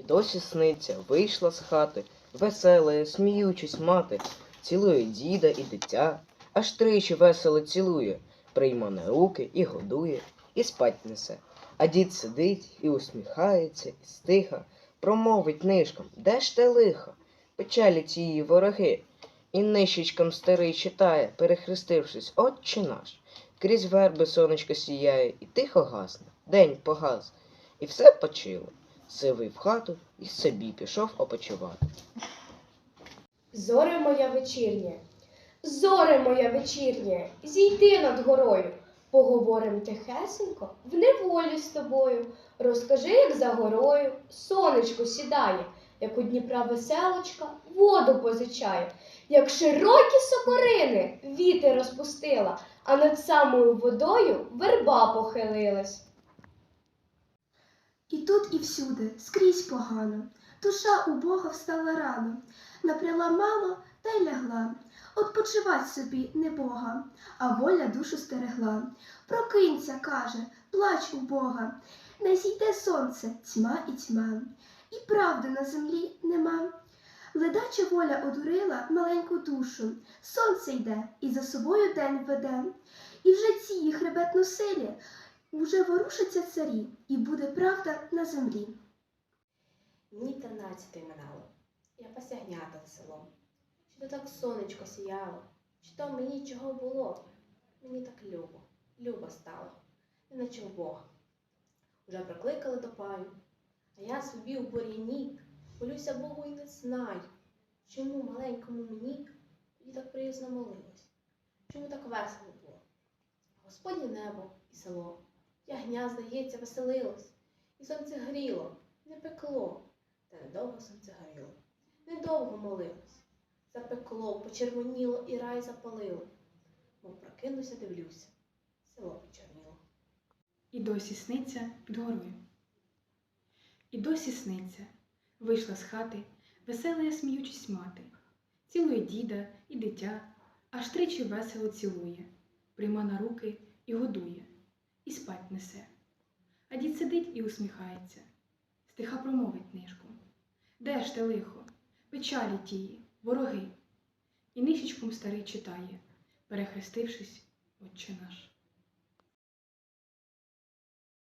І досі сниться, вийшла з хати, веселая, сміючись мати, цілує діда і дитя, аж тричі весело цілує, прийма на руки і годує, і спать несе. А дід сидить і усміхається, і стиха, промовить нишком, де ж те лихо? Печалі тії вороги. І нищечком старий читає, перехрестившись, Отче наш. Крізь верби сонечко сіяє, і тихо гасне, день погас, і все почило. Сивий в хату і собі пішов опочивати. Зоре моя вечірнє, зоре моя вечірнє, зійди над горою, поговорим тихесенько в неволі з тобою. Розкажи, як за горою сонечко сідає, як у Дніпра веселочка воду позичає, як широкі сокорини вітер розпустила, а над самою водою верба похилилась. І тут, і всюди, скрізь погано. Душа у Бога встала рано, напряла мало та й лягла. Отпочивать собі не Бога, а воля душу стерегла. Прокинься, каже, плач у Бога, не зійде сонце, тьма і тьма, і правди на землі нема. Ледача воля одурила маленьку душу, сонце йде і за собою день веде. І вже ці їх хребетно силі Уже ворушаться царі, і буде правда на землі. Мені тринадцяти минало, я посягнята селом. Чи то так сонечко сіяло, чи то мені чого було? Мені так любо, любо стало, неначе в Бога. Уже прокликали до паю, а я собі у бур'яні, молюся Богу і не знаю, чому маленькому мені тоді так приязно молилось, чому так весело було. Господнє небо і село, ягня, здається, веселилось, і сонце гріло, не пекло. Та недовго сонце горіло, недовго молилось. Запекло, почервоніло і рай запалило. Мов прокинуся, дивлюся, село почорніло. І досі сниться під горою. І досі сниться, вийшла з хати, веселая сміючись мати, цілує діда і дитя, аж тричі весело цілує, прийма на руки і годує, і спать несе. А дід сидить і усміхається, стиха промовить нишком. Де ж те лихо, печалі тії, вороги? І нишечком старий читає, перехрестившись, Отче наш.